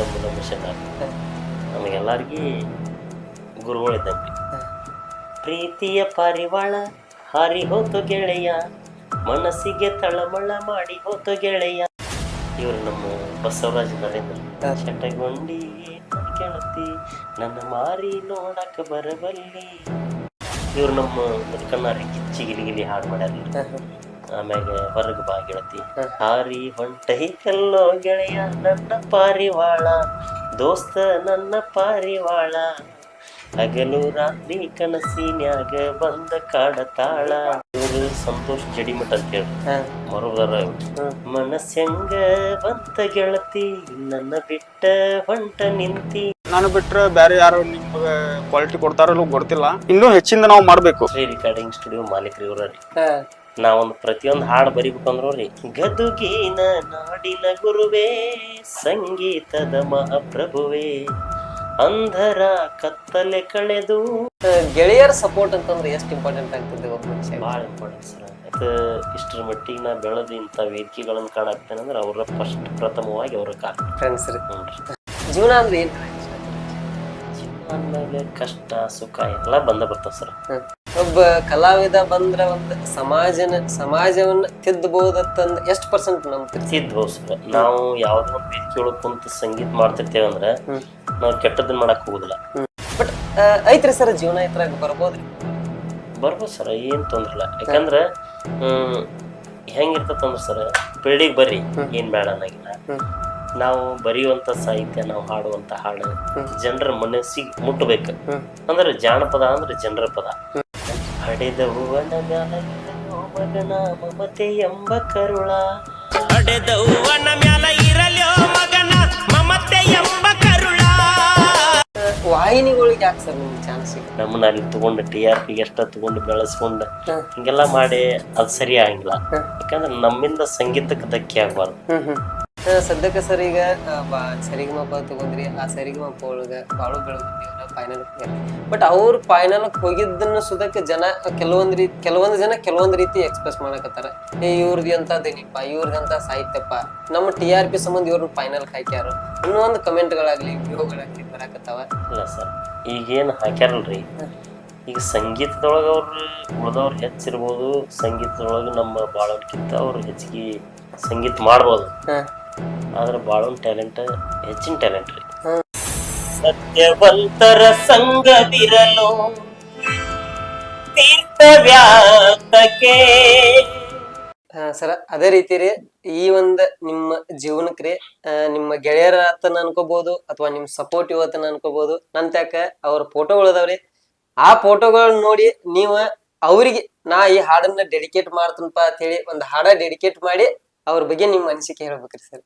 ನಮ್ಮ ನಮ್ಮ ಶರಣ ನಮಗೆಲ್ಲರಿಗೂ ಗುರುಗಳಿದ್ದಂಗೆ ಪ್ರೀತಿಯ ಪಾರಿವಾಳ, ಹಾರಿ ಹೋತು ಗೆಳೆಯ, ಮನಸ್ಸಿಗೆ ತಳಮಳ ಮಾಡಿ ಹೋತು ಗೆಳೆಯ. ಇವರು ನಮ್ಮ ಬಸವರಾಜ ನರೇಂದ್ರ ಚಟಗೊಂಡಿ ಕೆಳತಿ ನನ್ನ ಮಾರಿ ನೋಡಕ ಬರಬಲ್ಲಿ ಇವರು ನಮ್ಮ ಕಣ್ಣಾರಿ ಕಿಚ್ಚಿ ಗಿಲಿಗಿಲಿ ಹಾಡು ಮಾಡ್ಯಾರ ಆಮ್ಯಾಗ ಹೊರಗೆ ಬಾ ಗೆಳತಿ. ಹಾರಿ ಹೊಂಟೈ ಕಲ್ಲೋ ಗೆಳೆಯ ನನ್ನ ಪಾರಿವಾಳ. ದೋಸ್ತ ನನ್ನ ಪಾರಿವಾಳ. ಹಗಲು ರಾತ್ರಿ ಕನಸಿನ್ಯಾಗ ಬಂದ ಕಾಡತಾಳ ಇವರು ಸಂತೋಷ್ ಜಡಿಮಠ ಅಂತ ಹೇಳಿ. ಮರುದರ ಹೆಂಗ ಬಂತ ಗೆಳತಿ ನನ್ನ ಬಿಟ್ಟ ಹೊಂಟ ನಿಂತಿ. ನಾನು ಬಿಟ್ರೆ ಬೇರೆ ಯಾರು ನಿಮ್ಗೆ ಕ್ವಾಲಿಟಿ ಕೊಡ್ತಾರೋ ಗೊತ್ತಿಲ್ಲ. ಇನ್ನೂ ಹೆಚ್ಚಿಂದ ನಾವು ಮಾಡಬೇಕು. ರೆಕಾರ್ಡಿಂಗ್ ಸ್ಟುಡಿಯೋ ಮಾಲೀಕರು ಇವ್ರ ರೀ ನಾವೊಂದು ಪ್ರತಿಯೊಂದು ಹಾಡು ಬರಿಬೇಕಂದ್ರು ರೀ ಗದುಗಿನ ನಾಡಿನ ಗುರುವೇ ಸಂಗೀತದ ಮಹಾಪ್ರಭುವೇ ಅಂಧರ ಕತ್ತಲೆ ಕಳೆದು. ಗೆಳೆಯರ ಸಪೋರ್ಟ್ ಅಂತಂದ್ರೆ ಎಷ್ಟು ಇಂಪಾರ್ಟೆಂಟ್ ಆಗ್ತದೆ ಒಬ್ಬ ಮನುಷ್ಯ ಭಾಳ ಇಂಪಾರ್ಟೆಂಟ್ ಸರ್. ಇಷ್ಟರ ಮಟ್ಟಿಗೆ ನಾ ಬೆಳೆದು ಇಂಥ ವೇದಿಕೆಗಳನ್ನು ಕಾಣಾಕ್ತೇನೆ ಅಂದ್ರೆ ಅವರ ಫಸ್ಟ್ ಪ್ರಥಮವಾಗಿ ಅವರ ಫ್ರೆಂಡ್ಸ್ ರೀ. ಜೀವನ ಅಂದ್ರೆ ಏನ್ ಜೀವನ ಕಷ್ಟ ಸುಖ ಎಲ್ಲ ಬಂದ ಬರ್ತಾವ ಸರ್. ಒಬ್ಬ ಕಲಾವಿದ ಬಂದ್ರ ಒಂದು ಸಮಾಜನ ಸಮಾಜವನ್ನ ತಿದ್ದಬಹುದತ್ತಂದ ಎಷ್ಟು ಪರ್ಸೆಂಟ್ ನಂಬ್ತೀರಿ? ತಿದ್ದಬಹುದು ಸರ್. ನಾವು ಯಾವ್ದೋ ಒಂದು ವೇದಿಕೆ ಒಳಗೆ ಕುಂತು ಸಂಗೀತ ಮಾಡ್ತಿರ್ತೇವೆ ಅಂದ್ರೆ ನಾವು ಕೆಟ್ಟದನ್ನ ಮಾಡಕ್ ಹೋಗುದಿಲ್ಲ. ಬಟ್ ಐತ್ರಿ ಸರ್ ಜೀವನ ಇದ್ರಾಗ ಬರ್ಬೋದ್ರಿ? ಬರ್ಬೋದು ಸರ್ ಏನು ತೊಂದ್ರೆ ಇಲ್ಲ. ಯಾಕಂದ್ರೆ ಹ್ಮ್, ಹೆಂಗಿರ್ತದಂದ್ರೆ ಸರ್ ಪೀಳಿಗೆ ಬರ್ರಿ ಏನ್ ಬೇಡ ಅನ್ನಂಗಿಲ್ಲ. ನಾವು ಬರೆಯುವಂತ ಸಾಹಿತ್ಯ ನಾವು ಹಾಡುವಂತ ಹಾಡು ಜನರ ಮನಸ್ಸಿಗೆ ಮುಟ್ಟಬೇಕು. ಅಂದ್ರೆ ಜಾನಪದ ಅಂದ್ರೆ ಜನರ ಪದ. ಹಡೆದ ಹೂವನ ಮ್ಯಾಲ ಮಗನ ಮಮತೆ ಎಂಬ ಕರುಳ ಹಡೆದವ್ವನ ಮ್ಯಾಲ ಇರಲ್ಯೋ ಮಗನ ಮಮತೆ ಎಂಬ ಕರುಳ. ವಾಹಿನಿಗಳಿಗೆ ಯಾಕೆ ಸರ್ ನಿಮ್ಗೆ ಚಾನ್ಸ್ ನಮ್ಮನ್ನ ಅಲ್ಲಿ ತಗೊಂಡು ಟಿ ಆರ್ ಪಿ ಎಷ್ಟ ತಗೊಂಡು ಬೆಳೆಸ್ಕೊಂಡು. ಹಿಂಗೆಲ್ಲ ಮಾಡಿ ಅದು ಸರಿ ಆಗಿಲ್ಲ. ಯಾಕಂದ್ರೆ ನಮ್ಮಿಂದ ಸಂಗೀತಕ್ಕೆ ಧಕ್ಕೆ ಆಗ್ಬಾರ್ದು. ಸದ್ಯಕ್ಕೆ ಸರ್ ಈಗ ಸರಿಗಮಪ ತಗೊಂಡ್ರಿ ಆ ಸರಿಗಮಪ ಒಳಗ ಬಾಳು ಬೆಳಗುದಿವ್ರ ಫೈನಲ್ ಬಟ್ ಅವ್ರು ಫೈನಲ್ ಹೋಗಿದ್ದನ್ನ ಸುದಕ್ಕೆ ಜನ ಕೆಲವೊಂದು ರೀತಿ ಕೆಲವೊಂದು ಜನ ಕೆಲವೊಂದು ರೀತಿ ಎಕ್ಸ್ಪ್ರೆಸ್ ಮಾಡಕತ್ತಾರ. ಏ ಇವ್ರದ್ದು ಅಂತ ದನಿಪ ಇವ್ರದಂತ ಸಾಹಿತ್ಯಪ್ಪ ನಮ್ಮ ಟಿ ಆರ್ ಪಿ ಸಂಬಂಧ ಇವ್ರನ್ನ ಫೈನಲ್ ಹಾಕ್ಯಾರ. ಇನ್ನೂ ಒಂದು ಕಮೆಂಟ್ಗಳಾಗ್ಲಿ ವ್ಯೂಗಳಾಗ್ಲಿ ಬರಾಕತ್ತಾವ. ಇಲ್ಲ ಸರ್ ಈಗೇನು ಹಾಕ್ಯಾರಲ್ರಿ? ಈಗ ಸಂಗೀತದೊಳಗೆ ಅವ್ರು ಉಳ್ದವ್ರು ಹೆಚ್ಚಿರ್ಬೋದು ಸಂಗೀತದೊಳಗೆ ನಮ್ಮ ಬಾಳಕ್ಕಿಂತ ಅವ್ರು ಹೆಚ್ಚಿಗೆ ಸಂಗೀತ ಮಾಡ್ಬೋದು. ಆದ್ರೆ ಬಹಳ ಟ್ಯಾಲೆಂಟ್ ಹೆಚ್ಚಿನ ಟ್ಯಾಲೆಂಟ್ ರೀ. ಸತ್ಯವಂತರ ಸಂಗದಿರಲು ತೀರ್ಥವ್ಯಾತಕ್ಕೆ ಸರ ಅದೇ ರೀತಿ ರೀ ಈ ಒಂದ್ ನಿಮ್ಮ ಜೀವನಕ್ಕೆ ರೀ ನಿಮ್ಮ ಗೆಳೆಯರ ಆತನ ಅನ್ಕೋಬಹುದು ಅಥವಾ ನಿಮ್ಮ ಸಪೋರ್ಟ್ ಆತನ ಅನ್ಕೋಬಹುದು ನಂತ್ಯಾಕ ಅವ್ರ ಫೋಟೋಗಳು ಅದಾವ್ರಿ ಆ ಫೋಟೋಗಳನ್ನ ನೋಡಿ ನೀವ ಅವ್ರಿಗೆ ನಾ ಈ ಹಾಡನ್ನ ಡೆಡಿಕೇಟ್ ಮಾಡ್ತನಪ್ಪ ಅಂತ ಹೇಳಿ ಒಂದು ಹಾಡ ಡೆಡಿಕೇಟ್ ಮಾಡಿ ಅವ್ರ ಬಗ್ಗೆ ನಿಮ್ ಅನಿಸಿಕೆ ಹೇಳ್ಬೇಕ್ರಿ ಸರ್.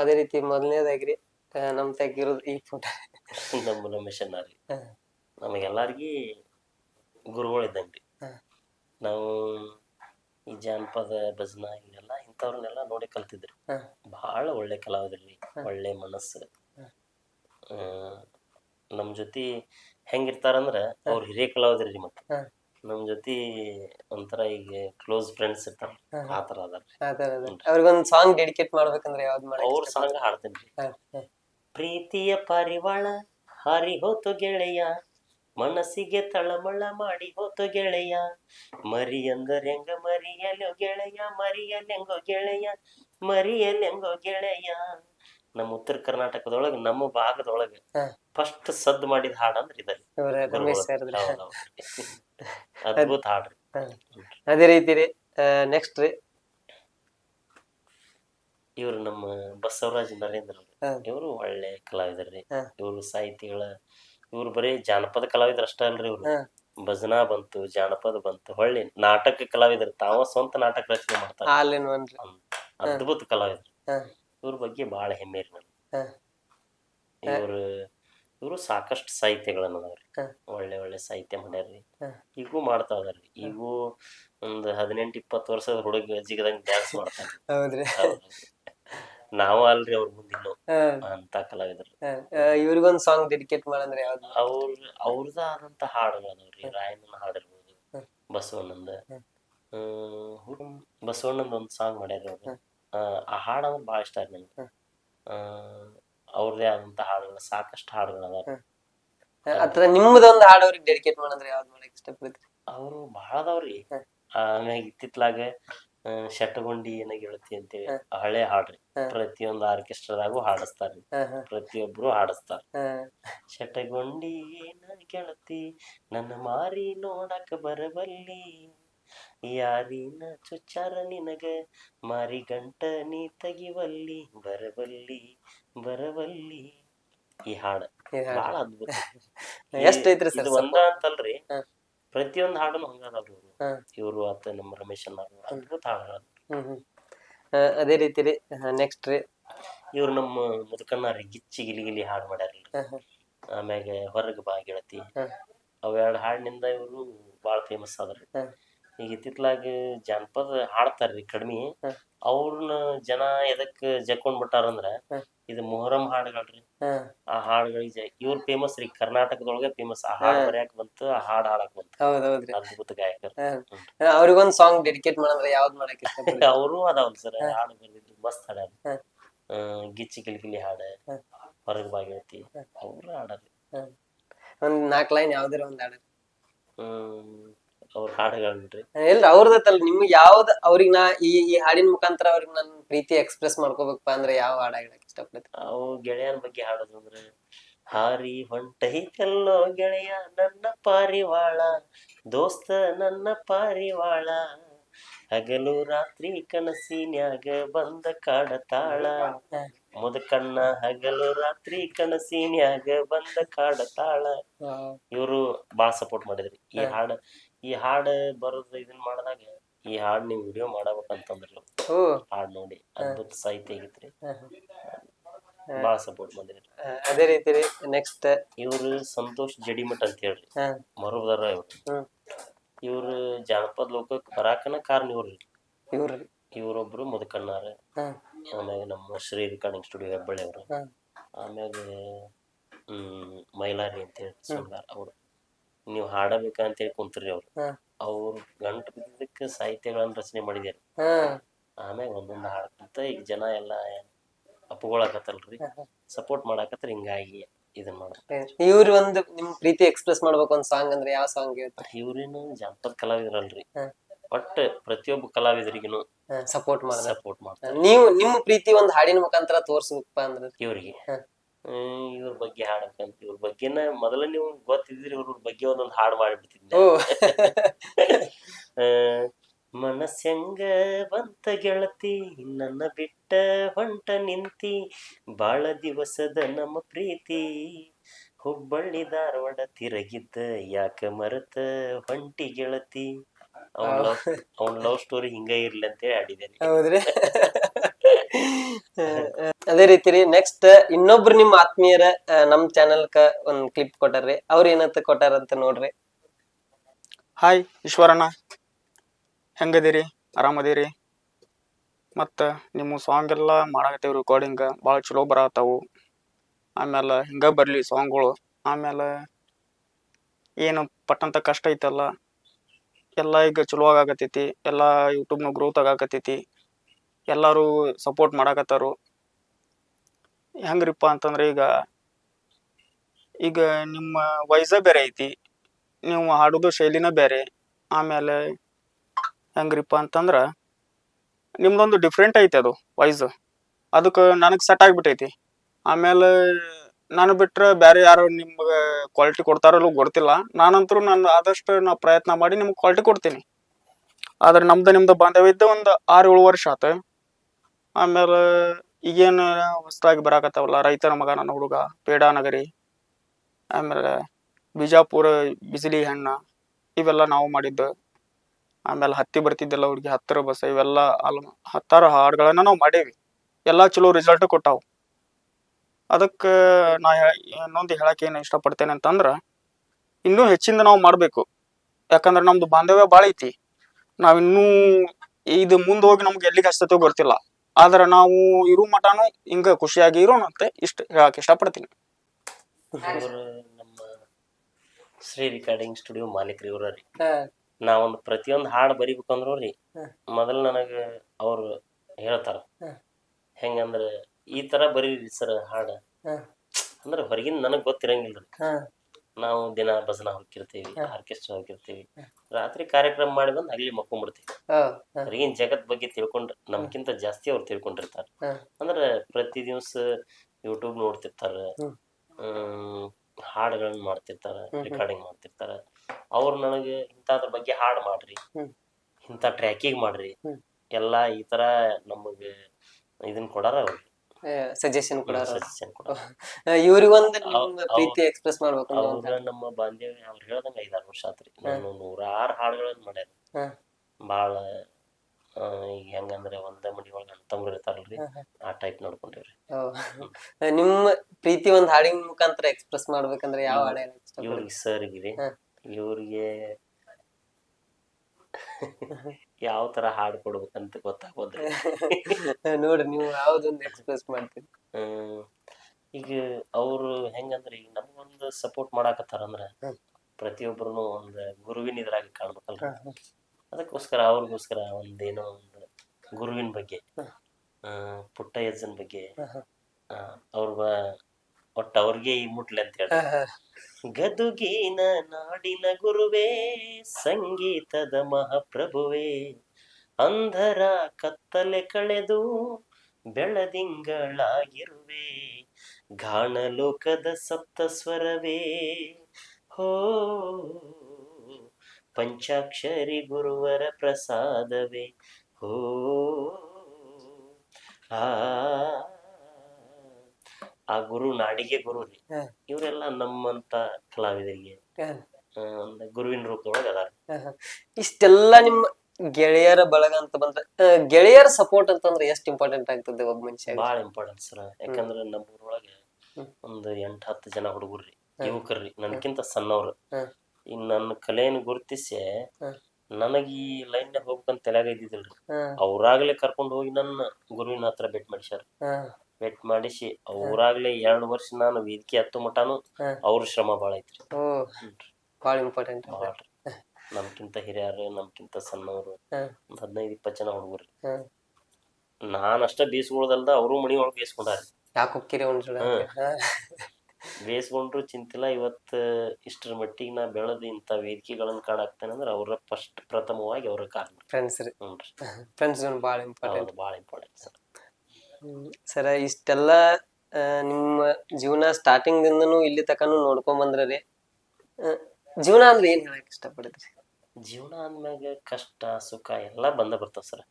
ಅದೇ ರೀತಿ ಮೊದಲನೇದಾಗ್ರಿ ನಮ್ ತೆಗಿರೋದು ಈ ಫೋಟೋ ನಮ್ಮ ನಮ್ಮ ಶನ್ನಾರಿ. ನಮಗೆಲ್ಲರಿಗೆ ಗುರುಗಳು ಗುರುಗಳಿದ್ದಂಗೆ ನಾವು ಈ ಜಾನಪದ ಭಜನ ಹಿಂಗೆಲ್ಲ ಇಂಥವ್ರನ್ನೆಲ್ಲ ನೋಡಿ ಕಲ್ತಿದ್ರಿ. ಬಹಳ ಭಾಳ ಒಳ್ಳೆ ಕಲಾವಿದ್ರಿ ಒಳ್ಳೆ ಮನಸ್ಸು. ನಮ್ಮ ಜೊತೆ ಹೆಂಗಿರ್ತಾರಂದ್ರೆ ಅವ್ರು ಹಿರಿಯ ಕಲಾವಿದ್ರಿ ಮತ್ತೆ. ನಮ್ಮ ಜೊತೆ ಒಂಥರ ಈಗ ಕ್ಲೋಸ್ ಫ್ರೆಂಡ್ಸ್ ಇರ್ತಾರ. ಆ ತರ ಅದಾರ್ರಿ ಅವ್ರಿಗೊಂದ್ ಸಾಂಗ್ ಡೆಡಿಕೇಟ್ ಮಾಡ್ಬೇಕಂದ್ರೆ ಯಾವ್ದು ಮಾಡಿ ಅವ್ರ ಸಾಂಗ್ ಹಾಡ್ತೀನಿ ಪ್ರೀತಿಯ ಪರಿವಾಳ ಹರಿ ಹೋತು ಗೆಳೆಯ. ಮನಸ್ಸಿಗೆ ತಳಮಳ ಮಾಡಿ ಹೋತು ಗೆಳೆಯ. ಮರಿಯಂದರೆಂಗ ಮರಿಯಲು ಗೆಳೆಯ ಮರಿಯಲೆಂಗೋ ಗೆಳೆಯ ಮರಿಯಲೆಂಗೋ ಗೆಳೆಯ. ನಮ್ಮ ಉತ್ತರ ಕರ್ನಾಟಕದೊಳಗೆ ನಮ್ಮ ಭಾಗದೊಳಗೆ. ಫಸ್ಟ್ ಸದ್ದು ಮಾಡಿದ ಹಾಡು ಅಂದ್ರೆ ಇದರಿ. ಇವ್ರ ರಮೇಶ್ ಸರ್ ಅದ್ಭುತ ಹಾಡ್ರಿ. ಅದೇ ರೀತಿ ರೀ ನೆಕ್ಸ್ಟ್ ರೀ. ಇವರು ನಮ್ಮ ಬಸವರಾಜ ನರೇಂದ್ರ. ಇವರು ಒಳ್ಳೆ ಕಲಾವಿದರ್ರಿ ರೀ. ಇವರು ಸಾಹಿತಿಗಳ ಇವ್ರು ಬರೀ ಜಾನಪದ ಕಲಾವಿದ್ರ ಅಷ್ಟೇ ಅಲ್ರಿ ಇವ್ರು. ಭಜನಾ ಬಂತು ಜಾನಪದ ಬಂತು ಹೊಳ್ಳಿ ನಾಟಕ ಕಲಾವಿದ್ರು. ತಾವ ಸ್ವಂತ ನಾಟಕ ರಚನೆ ಮಾಡ್ತಾರೆ. ಅದ್ಭುತ ಕಲಾವಿದ್ರು. ಇವ್ರ ಬಗ್ಗೆ ಬಹಳ ಹೆಮ್ಮೆ. ಇವ್ರು ಇವರು ಸಾಕಷ್ಟು ಸಾಹಿತ್ಯಗಳನ್ನ ಅದಾವ್ರಿ ಒಳ್ಳೆ ಒಳ್ಳೆ ಸಾಹಿತ್ಯ ಮಾಡ್ಯಾರ್ರಿ. ಈಗೂ ಮಾಡ್ತಾ ಇದಾರ್ರಿ. ಈಗೂ ಒಂದ್ ಹದಿನೆಂಟು ಇಪ್ಪತ್ತು ವರ್ಷದ ಹುಡುಗ ಜಿಗದಂಗ್ ಡ್ಯಾನ್ಸ್ ಮಾಡ್ತಾರೆ ಹೌದ್ರಿ. ನಾವು ಅಲ್ರಿ ಅವ್ರ ಮುಂದಿನ ಅಂತ ಕಲಾವಿದ್ರು. ಇವ್ರಿಗೊಂದ್ ಸಾಂಗ್ ಡೆಡಿಕೇಟ್ ಮಾಡಂದ್ರೆ ಅವ್ರ ಅವ್ರದ ಆದಂತ ಹಾಡುಗಳದವ್ರಿ ರಾಯಣ್ಣನ ಹಾಡಿರ್ಬೋದು. ಬಸವಣ್ಣಂದ. ಬಸವಣ್ಣಂದ ಒಂದ್ ಸಾಂಗ್ ಮಾಡ್ಯಾರ ಆ, ಬಹಳ ಭಾಳ ಇಷ್ಟ ಆಯ್ತು ನನಗೆ ಅವ್ರದೇ ಆದಂತ ಹಾಡುಗಳ ಸಾಕಷ್ಟು ಹಾಡುಗಳು ಅದಾವ ಅಥವಾ ನಿಮ್ಮದೊಂದು ಹಾಡು ಅವ್ರಿಗೆ ಡೆಡಿಕೇಟ್ ಮಾಡಿದ್ರೆ ಯಾವ್ದು ಮಾಡಕ್ ಇಷ್ಟಪಡ್ತೀರಿ? ಅವರು ಬಹಳ ಅದಾವ್ರಿ ಆಮ್ಯಾಗ ಇತ್ತಿತ್ಲಾಗ ಶಟಗುಂಡಿ ಏನ ಗೆಳತಿ ಅಂತೇಳಿ ಹಳೆ ಹಾಡ್ರಿ ಪ್ರತಿಯೊಂದು ಆರ್ಕೆಸ್ಟ್ರಾದಾಗೂ ಹಾಡಿಸ್ತಾರ್ರಿ ಪ್ರತಿಯೊಬ್ರು ಹಾಡಿಸ್ತಾರ. ಶಟಗುಂಡಿ ಶಟಗೊಂಡಿ ಏನ ಗೆಳತಿ ನನ್ನ ಮಾರಿ ನೋಡಕ್ ಬರಬಲ್ಲಿ ಯಾರಿನ ಚುಚ್ಚಾರ ನಿನಗ? ಮಾರಿ ಗಂಟ ನೀ ತೆಗಿವಲ್ಲಿ ಬರವಲ್ಲಿ ಬರವಲ್ಲಿ. ಈ ಹಾಡ. ಹಾಡು. ಬಹಳ ಅದ್ಭುತ. ಎಷ್ಟ್ ಐತ್ರಿ ಸರ್ ಇದು ಒಂದ ಅಂತಲ್ರಿ. ಪ್ರತಿಯೊಂದು ಹಾಡನು ಹಂಗದಾವ್ರಿ ಇವರು. ಆತ ನಮ್ಮ ರಮೇಶ್ ಅನ್ನೋರು ಅದ್ಭುತ ಹಾಡುಗಳು ಆ, ಅದೇ ರೀತಿ ರೀ. ನೆಕ್ಸ್ಟ್ ರೀ. ಇವ್ರು ನಮ್ಮ ಮುದುಕಣ್ಣ ರೀ ಗಿಚ್ಚಿ ಗಿಲಿ ಗಿಲಿ ಹಾಡು ಹಾ. ಆಮ್ಯಾಗ ಹೊರಗೆ ಬಾ ಗೆಳತಿ. ಅವೆರಡು ಹಾಡಿನಿಂದ ಇವರು ಭಾಳ ಫೇಮಸ್ ಆದ್ರಿ. ಈಗ ಇತ್ತಿತ್ತಲಾಗ ಜಾನಪದ ಹಾಡ್ತಾರ್ರಿ ಕಡಿಮೆ. ಅವ್ರನ್ನ ಜನ ಎದಕ್ಕೆ ಜಕ್ಕೊಂಡ್ ಬಿಟ್ಟಾರಂದ್ರ ಅಂದ್ರ ಇದು ಮೊಹರಂ ಹಾಡುಗಳ್ರಿ. ಆ ಹಾಡುಗಳಿಗೆ ಇವ್ರ ಫೇಮಸ್ ರೀ ಕರ್ನಾಟಕದೊಳಗೆ ಫೇಮಸ್ ಆ ಹಾಡು ಬರ್ಯಾಕ ಬಂತು ಆ ಹಾಡು ಹಾಡಕ್ ಬಂತು. ಗಾಯಕ ಅದ್ಭುತ ಗಾಯಕರು. ಅವ್ರಿಗೊಂದ್ ಸಾಂಗ್ ಡೆಡಿಕೇಟ್ ಮಾಡಂದ್ರೆ ಯಾವ್ದ್ ಮಾಡಕ್ ಅವರು ಅದಾವಲ್ ಸರ್ ಹಾಡು ಬರ್ದಿದ್ರು ಮಸ್ತ್ ಹಾಡ. ಗಿಚ್ಚಿ ಕಿಲಿಕಿಲಿ ಹಾಡ. ಹೊರಗೆ ಬಾಗಿರ್ತಿ ಅವ್ರು ಹಾಡ್ರಿ ಒಂದ್ ನಾಲ್ಕ್ ಲೈನ್ ಯಾವ್ದಾರ ಒಂದ್ ಹಾಡು. ಹ್ಮ್. ಅವ್ರ ಹಾಡುಗಳನ್ರಿ ಇಲ್ಲ ಅವ್ರದತ್ತಲ್ ನಿಮ್ಗೆ ಯಾವ್ದು ಅವ್ರಿಗೆ ನಾ ಈ ಈ ಹಾಡಿನ ಮುಖಾಂತರ ಅವ್ರಿಗೆ ನನ್ ಪ್ರೀತಿ ಎಕ್ಸ್ಪ್ರೆಸ್ ಮಾಡ್ಕೋಬೇಕಪ್ಪ ಅಂದ್ರೆ ಯಾವ ಹಾಡ ಹೇಳಕ್ ಇಷ್ಟಪಡ್ತೀನಿ. ಅವು ಗೆಳೆಯನ ಬಗ್ಗೆ ಹಾಡೋದು ಅಂದ್ರೆ ಹಾರಿ ಹೊಂಟೈತೆಲ್ಲೋ ಗೆಳೆಯ ನನ್ನ ಪಾರಿವಾಳ ದೋಸ್ತ ನನ್ನ ಪಾರಿವಾಳ ಹಗಲು ರಾತ್ರಿ ಕನಸಿನ್ಯಾಗ ಬಂದ ಕಾಡತಾಳ ಮುದಕಣ್ಣ ಹಗಲು ರಾತ್ರಿ ಕನಸಿನ್ಯಾಗ ಬಂದ ಕಾಡತಾಳ. ಇವರು ಬಾಳ ಸಪೋರ್ಟ್ ಮಾಡಿದ್ರಿ. ಈ ಹಾಡ್ ಈ ಹಾಡ್ ಬರೋದು ಇದನ್ ಮಾಡಿದಾಗ ಈ ಹಾಡ್ ನೀವು ವಿಡಿಯೋ ಮಾಡಬೇಕಂತಂದ್ರಲ್ಲ ಹಾಡ್ ನೋಡಿ ಅದ್ಭುತ ಸಾಹಿತ್ಯ ಆಗಿತ್ರಿ. ಬಾಳ ಸಪೋರ್ಟ್ ಮಾಡಿದ್ರಿ. ಅದೇ ರೀತಿ ರೀ ನೆಕ್ಸ್ಟ್ ಇವ್ರು ಸಂತೋಷ್ ಜಡಿಮಠ ಅಂತ ಹೇಳ್ರಿ. ಮರುಬದಾರ ಇವ್ರು. ಇವ್ರ ಜಾನಪದ ಲೋಕಕ್ಕೆ ಬರಾಕನ ಕಾರಣ ಇವ್ರಿ ಇವ್ರಿ ಇವರೊಬ್ರು ಮುದಕಣ್ಣಾರ. ಆಮ್ಯಾಗ ನಮ್ಮ ಶ್ರೀ ರೆಕಾರ್ಡಿಂಗ್ ಸ್ಟುಡಿಯೋ ಹೆಬ್ಬಳ್ಳಿ ಅವರು. ಆಮ್ಯಾಗ ಹ್ಮ್ ಮೈಲಾರಿ ಅಂತ ಹೇಳಿ ಅವರು. ನೀವು ಹಾಡಬೇಕಂತೇಳಿ ಕುಂತ್ರಿ ಅವ್ರು. ಅವ್ರು ಗಂಟು ಬಿದ್ದಕ್ಕೆ ಸಾಹಿತ್ಯಗಳನ್ನ ರಚನೆ ಮಾಡಿದ್ಯಾರ ಹಾ. ಆಮ್ಯಾಗ ಒಂದೊಂದು ಹಾಡ್ಕೊಂತ ಈಗ ಜನ ಎಲ್ಲ ಅಪ್ಪಗೊಳಕತ್ತಲ್ರಿ ಸಪೋರ್ಟ್ ಮಾಡಾಕತ್ರ ಹಿಂಗಾಗಿ ಇದನ್ನ ಮಾಡ ಇವ್ರ ಒಂದು ನಿಮ್ ಪ್ರೀತಿ ಎಕ್ಸ್ಪ್ರೆಸ್ ಮಾಡ್ಬೇಕು ಒಂದ್ ಸಾಂಗ್ ಅಂದ್ರೆ ಯಾವ ಸಾಂಗ್ ಇವ್ರೇನು ಜಾನಪದ ಕಲಾವಿದರಲ್ರಿ. ಒಟ್ಟ ಪ್ರತಿಯೊಬ್ಬ ಕಲಾವಿದರಿಗೂ ಸಪೋರ್ಟ್ ಮಾಡ ಸಪೋರ್ಟ್ ಮಾಡ್ತಾರೆ. ನೀವು ನಿಮ್ಮ ಪ್ರೀತಿ ಒಂದ್ ಹಾಡಿನ ಮುಖಾಂತರ ತೋರ್ಸ್ಬೇಕಪ್ಪ ಅಂದ್ರೆ. ಇವ್ರಿಗೆ. ಇವ್ರ ಬಗ್ಗೆ ಹಾಡಕ್ಕಂತ ಇವ್ರ ಬಗ್ಗೆನ ಮೊದಲ ನೀವು ಗೊತ್ತಿದ್ರಿ ಇವ್ರ ಬಗ್ಗೆ ಒಂದೊಂದು ಹಾಡು ಮಾಡಿಬಿಡ್ತಿದ್ದೆ ಮನಸ್ಸೆಂಗ ಬಂತ ಗೆಳತಿ ನನ್ನ ಬಿಟ್ಟ ಹೊಂಟ ನಿಂತಿ ಬಾಳ ದಿವಸದ ನಮ್ಮ ಪ್ರೀತಿ. ಹುಬ್ಬಳ್ಳಿ ಧಾರವಾಡ ತಿರಗಿದ್ದ ಯಾಕ ಮರತ ಹೊಂಟಿ ಗೆಳತಿ. ಅವ್ನ ಲವ್ ಅವನ್ ಲವ್ ಸ್ಟೋರಿ ಹಿಂಗ ಇರ್ಲಿ ಅಂತೇಳಿ ಆಡಿದ್ದೇನೆ. ಅದೇ ರೀತಿ ರೀ ನೆಕ್ಸ್ಟ್ ಇನ್ನೊಬ್ರು ನಿಮ್ಮ ಆತ್ಮೀಯರ ನಮ್ ಚಾನೆಲ್ಕ ಒಂದ್ ಕ್ಲಿಪ್ ಕೊಟ್ಟಾರ್ರಿ. ಅವ್ರ ಏನಂತ ಕೊಟ್ಟಾರಂತ ನೋಡ್ರಿ. ಹಾಯ್ ಈಶ್ವರಣ್ಣ. ಹೆಂಗದಿರಿ? ಆರಾಮದಿರಿ? ಮತ್ತ ನಿಮ್ಮ ಸಾಂಗ್ ಎಲ್ಲ ಮಾಡಾಕತ್ತೀವಿ ರೆಕಾರ್ಡಿಂಗ್ ಭಾಳ ಚಲೋ ಬರತ್ತಾವು ಆಮೇಲೆ ಹಿಂಗೆ ಬರಲಿ ಸಾಂಗ್ಗಳು ಆಮೇಲೆ ಏನು ಪಟ್ಟಂತ ಕಷ್ಟ ಐತಲ್ಲ, ಎಲ್ಲ ಈಗ ಚಲೋ ಆಗಾಕತ್ತೈತಿ. ಎಲ್ಲ ಯೂಟ್ಯೂಬ್ನ ಗ್ರೋತ್ ಆಗಾಕತ್ತೈತಿ. ಎಲ್ಲರೂ ಸಪೋರ್ಟ್ ಮಾಡಾಕತ್ತಾರು. ಹೆಂಗ್ರಿಪ್ಪ ಅಂತಂದ್ರೆ ಈಗ ಈಗ ನಿಮ್ಮ ವಯಸ್ಸ ಬೇರೆ ಐತಿ. ನೀವು ಹಾಡೋದು ಶೈಲಿನ ಬೇರೆ. ಆಮೇಲೆ ಹೆಂಗ್ರಿಪ್ಪ ಅಂತಂದ್ರೆ ನಿಮ್ದೊಂದು ಡಿಫ್ರೆಂಟ್ ಐತೆ ಅದು ವಯಸ್ಸು. ಅದಕ್ಕೆ ನನಗೆ ಸೆಟ್ ಆಗಿಬಿಟ್ಟೈತಿ ಆಮೇಲೆ ನಾನು ಬಿಟ್ಟರೆ ಬೇರೆ ಯಾರು ನಿಮ್ಗೆ ಕ್ವಾಲಿಟಿ ಕೊಡ್ತಾರಲ್ಲೂ ಗೊತ್ತಿಲ್ಲ. ನಾನಂತರೂ ನಾನು ಆದಷ್ಟು ನಾ ಪ್ರಯತ್ನ ಮಾಡಿ ನಿಮ್ಗೆ ಕ್ವಾಲಿಟಿ ಕೊಡ್ತೀನಿ. ಆದ್ರೆ ನಮ್ದು ನಿಮ್ದು ಬಾಂಧವ್ಯ ಇದ್ದ ಒಂದು ಆರು ಏಳು ವರ್ಷ ಆತ. ಆಮೇಲೆ ಈಗೇನು ಹೊಸದಾಗಿ ಬರಾಕತ್ತಾವಲ್ಲ? ರೈತರ ಮಗ, ನನ್ನ ಹುಡುಗ, ಪೇಡಾ ನಗರಿ, ಆಮೇಲೆ ಬಿಜಾಪುರ, ಬಿಸಿಲಿ ಹಣ್ಣ, ಇವೆಲ್ಲ ನಾವು ಮಾಡಿದ್ದು. ಆಮೇಲೆ ಹತ್ತಿ ಬರ್ತಿದ್ದೆಲ್ಲ ಹುಡುಗಿ, ಹತ್ತರ ಬಸ್, ಇವೆಲ್ಲ ಅಲ್ ಹತ್ತಾರು ಹಾಡುಗಳನ್ನ ನಾವು ಮಾಡೇವಿ. ಎಲ್ಲ ಚಲೋ ರಿಸಲ್ಟ್ ಕೊಟ್ಟಾವು. ಅದಕ್ಕೆ ನಾ ಇನ್ನೊಂದು ಹೇಳಕ್ಕೆ ಏನು ಇಷ್ಟಪಡ್ತೇನೆ ಅಂತಂದ್ರೆ, ಇನ್ನೂ ಹೆಚ್ಚಿಂದ ನಾವು ಮಾಡಬೇಕು. ಯಾಕಂದ್ರೆ ನಮ್ದು ಬಾಂಧವ್ಯ ಭಾಳ ಐತಿ. ನಾವು ಇನ್ನೂ ಇದು ಮುಂದೆ ಹೋಗಿ ನಮ್ಗೆ ಎಲ್ಲಿಗೆ ಹಚ್ತತೋ ಗೊತ್ತಿಲ್ಲ. ಆದ್ರೆ ನಾವು ಇರು ಮಟನು ಹಿಂಗ ಖುಷಿಯಾಗಿ ಇರೋಣಂತೆ ಇಷ್ಟ ಹೇಳಕ್ ಇಷ್ಟಪಡ್ತೀನಿ. ಇವ್ರು ನಮ್ಮ ಶ್ರೀ ರೆಕಾರ್ಡಿಂಗ್ ಸ್ಟುಡಿಯೋ ಮಾಲೀಕ್ರಿ ಇವ್ರ ರೀ. ಹಾ. ನಾ ಒಂದು ಪ್ರತಿಯೊಂದು ಹಾಡು ಬರಿಬೇಕಂದ್ರು ರೀ ಮೊದಲ್ ನನಗೆ ಅವ್ರು ಹೇಳ್ತಾರ ಹೆಂಗಂದ್ರ ಹೆಂಗಂದ್ರೆ ಈ ತರ ಬರೀರಿ ಸರ್ ಹಾಡ. ಹಾ. ಅಂದ್ರೆ ಹೊರಗಿನ ನನಗ್ ಗೊತ್ತಿರಂಗಿಲ್ರಿ. ಹಾ. ನಾವು ದಿನ ಭಜನಾ ಹೋಗಿರ್ತೀವಿ ಆರ್ಕೆಸ್ಟ್ರಾ ಹೋಗಿರ್ತೀವಿ ರಾತ್ರಿ ಕಾರ್ಯಕ್ರಮ ಮಾಡಿ ಬಂದು ಅಲ್ಲಿ ಮಕ್ಕೊಂಡ್ಬಿಡ್ತೀವಿ ಹೊರಗಿನ ಜಗತ್ ಬಗ್ಗೆ ತಿಳ್ಕೊಂಡ್ ನಮ್ಕಿಂತ ಜಾಸ್ತಿ ಅವ್ರು ತಿಳ್ಕೊಂಡಿರ್ತಾರ. ಅಂದ್ರ ಪ್ರತಿ ದಿವಸ ಯೂಟ್ಯೂಬ್ ನೋಡ್ತಿರ್ತಾರ. ಹಾಡುಗಳನ್ನ ಮಾಡ್ತಿರ್ತಾರ ರೆಕಾರ್ಡಿಂಗ್ ಮಾಡ್ತಿರ್ತಾರ. ಅವ್ರು ನನಗೆ ಇಂಥದ್ರ ಬಗ್ಗೆ ಹಾಡ್ ಮಾಡ್ರಿ. ಇಂಥ ಟ್ರ್ಯಾಕಿಂಗ್ ಮಾಡ್ರಿ. ಎಲ್ಲಾ ಈ ತರ ನಮಗ ಇದನ್ನ ಕೊಡಾರ ಅವ್ರು. ಸಜೆಷನ್ ಕೂಡ ಸಜೆಷನ್ ಕೊಡಾರ ಇವ್ರಿಗೊಂದು ಪ್ರೀತಿ ಎಕ್ಸ್ಪ್ರೆಸ್ ಮಾಡ್ಬೇಕು ಅಂತ. ಅವ್ರ ನಮ್ಮ ಬಾಂಧವ್ಯ ಅವ್ರು ಹೇಳ್ದಂಗ ಐದಾರು ವರ್ಷ ಆತ್ರಿ. ನಾನು ನೂರಾರು ಹಾಡುಗಳನ್ನ ಮಾಡ್ಯಾರ ಆ, ಈಗ ಹೆಂಗಂದ್ರೆ ಒಂದ ಮನಿ ಒಳಗ ತಮ್ಮ ಇರ್ತಾರಲ್ರಿ ಆ ಟೈಪ್ ನೋಡ್ಕೊಂಡಿವ್ರಿ. ನಿಮ್ಮ ಪ್ರೀತಿ ಒಂದ್ ಹಾಡಿನ ಮುಖಾಂತರ ಎಕ್ಸ್ಪ್ರೆಸ್ ಮಾಡ್ಬೇಕಂದ್ರೆ ಯಾವ ಹಾಡ? ಇವ್ರಿಗೆ ಸರ್ಗಿರಿ ಇವ್ರಿಗೆ ಯಾವ ತರ ಹಾಡು ಕೊಡ್ಬೇಕಂತ ಗೊತ್ತಾಗೋದ್ರೆ ನೋಡ್ರಿ ನೀವು ಯಾವ್ದೊಂದು ಎಕ್ಸ್ಪ್ರೆಸ್ ಮಾಡ್ತೀರಿ ಈಗ ಅವರು ಹೆಂಗಂದ್ರೆ ಈಗ ನಮ್ಗೊಂದು ಸಪೋರ್ಟ್ ಮಾಡಾಕತ್ತಾರ ಅಂದ್ರ. ಪ್ರತಿಯೊಬ್ಬರು ಒಂದು ಗುರುವಿನ ಇದ್ರಾಗ ಕಾಣ್ಬೇಕಲ್ರಿ. ಅದಕ್ಕೋಸ್ಕರ ಅವ್ರಿಗೋಸ್ಕರ ಒಂದೇನೋ ಒಂದು ಗುರುವಿನ ಬಗ್ಗೆ. ಪುಟ್ಟ ಯಜ್ಜನ್ ಬಗ್ಗೆ. ಅವ್ರ ಒಟ್ಟ ಅವ್ರಿಗೆ ಈ ಮುಟ್ಲೆ ಅಂತ ಹೇಳಿ. ಗದುಗಿನ ನಾಡಿನ ಗುರುವೇ ಸಂಗೀತದ ಮಹಾಪ್ರಭುವೇ ಅಂಧರ ಕತ್ತಲೆ ಕಳೆದು ಬೆಳದಿಂಗಳಾಗಿರುವೆ ಗಾಣಲೋಕದ ಸಪ್ತ ಸ್ವರವೇ ಹೋ ಪಂಚಾಕ್ಷರಿ ಗುರುವರ ಪ್ರಸಾದವೇ ಹೋ ಆ ಆ ಗುರು ನಾಡಿಗೆ ಗುರು ರೀ. ಇವರೆಲ್ಲ ನಮ್ಮಂತ ಕಲಾವಿದರಿಗೆ ಗುರುವಿನ ರೂಪದೊಳಗೆ ಅದಾರ. ಇಷ್ಟೆಲ್ಲ ನಿಮ್ಮ ಗೆಳೆಯರ ಬಳಗ ಅಂತ ಬಂದ್ರೆ ಗೆಳೆಯರ ಸಪೋರ್ಟ್ ಅಂತಂದ್ರೆ ಎಷ್ಟು ಇಂಪಾರ್ಟೆಂಟ್ ಆಗ್ತದೆ ಒಬ್ಬ ಮನುಷ್ಯ ಬಹಳ ಇಂಪಾರ್ಟೆಂಟ್ ಸರ್ ಯಾಕಂದ್ರೆ ನಮ್ಮ ಊರೊಳಗೆ. ಒಂದು ಎಂಟ್ ಹತ್ತು ಜನ ಹುಡುಗರ್ರಿ ಯುವಕರ್ರಿ ನನ್ಕಿಂತ ಸಣ್ಣವ್ರು. ಈ ನನ್ನ ಕಲೆಯನ್ನು ಗುರುತಿಸಿ ನನಗ ಈ ಲೈನ್ ಹೋಗ್ಬೇಕಂತ ತಲೆಯಾಗ ಇದ್ದಿದ್ದಿಲ್ರಿ. ಅವ್ರಾಗ್ಲೇ ಕರ್ಕೊಂಡು ಹೋಗಿ ನನ್ನ ಗುರುವಿನ ಹತ್ರ ಭೇಟಿ ಮಾಡಿಸ್ಯಾರ. ಭೇಟ್ ಮಾಡಿಸಿ. ಅವ್ರಾಗ್ಲೇ ಎರಡು ವರ್ಷ ನಾನು ವೇದಿಕೆ ಹತ್ತು ಮಟಾನು. ಅವ್ರ ಶ್ರಮ ಬಾಳ ಐತ್ರಿ. ಓ ಬಾಳ ಇಂಪಾರ್ಟೆಂಟ್ ಬಾಳ್ರಿ ನಮ್ಕಿಂತ ಹಿರಿಯರು ನಮ್ಕಿಂತ ಸಣ್ಣವ್ರು. ಒಂದ್ ಹದಿನೈದು ಇಪ್ಪತ್ತು ಜನ ಹುಡುಗರು. ನಾನು ಅಷ್ಟ ಬೇಯಿಸ್ಕೊಳ್ಳೋದಲ್ದ ಅವರು ಮನಿ ಒಳಗೆ ಬೇಯಿಸ್ಕೊಂಡಾರ ಯಾಕೆ ಹೋಗ್ತೀರಿ ಒಂದ್ ಬೇಯಿಸ್ಕೊಂಡ್ರು ಚಿಂತಿಲ್ಲ. ಇವತ್ತು ಇಷ್ಟರ ಮಟ್ಟಿಗೆ ನಾ ಬೆಳೆದು ಇಂಥ ವೇದಿಕೆಗಳನ್ನ ಕಾಣಾಕ್ತೇನೆ ಅಂದ್ರೆ ಅವ್ರ ಫಸ್ಟ್ ಪ್ರಥಮವಾಗಿ ಅವ್ರ ಕಾರಣ ಫ್ರೆಂಡ್ಸ್ ರೀ. ಹ್ಞೂನ್ರಿ ಫ್ರೆಂಡ್ಸ್ ಭಾಳ ಇಂಪಾರ್ಟೆಂಟ್ ಭಾಳ ಇಂಪಾರ್ಟೆಂಟ್ ಸರ್. ಸರ ಇಷ್ಟೆಲ್ಲ ನಿಮ್ಮ ಜೀವನ ಸ್ಟಾರ್ಟಿಂಗ್ ದಿಂದನೂ ಇಲ್ಲಿ ತಕನು ನೋಡ್ಕೊಂಡ್ ಬಂದ್ರಿ ಜೀವನ ಅಂದ್ರೆ ಏನ್ ಹೇಳಕ್ ಇಷ್ಟಪಡ್ತೀರಿ? ಜೀವನ ಅಂದ್ಮ್ಯಾಗ ಕಷ್ಟ ಸುಖ ಎಲ್ಲ ಬಂದ ಬರ್ತಾವ ಸರ್.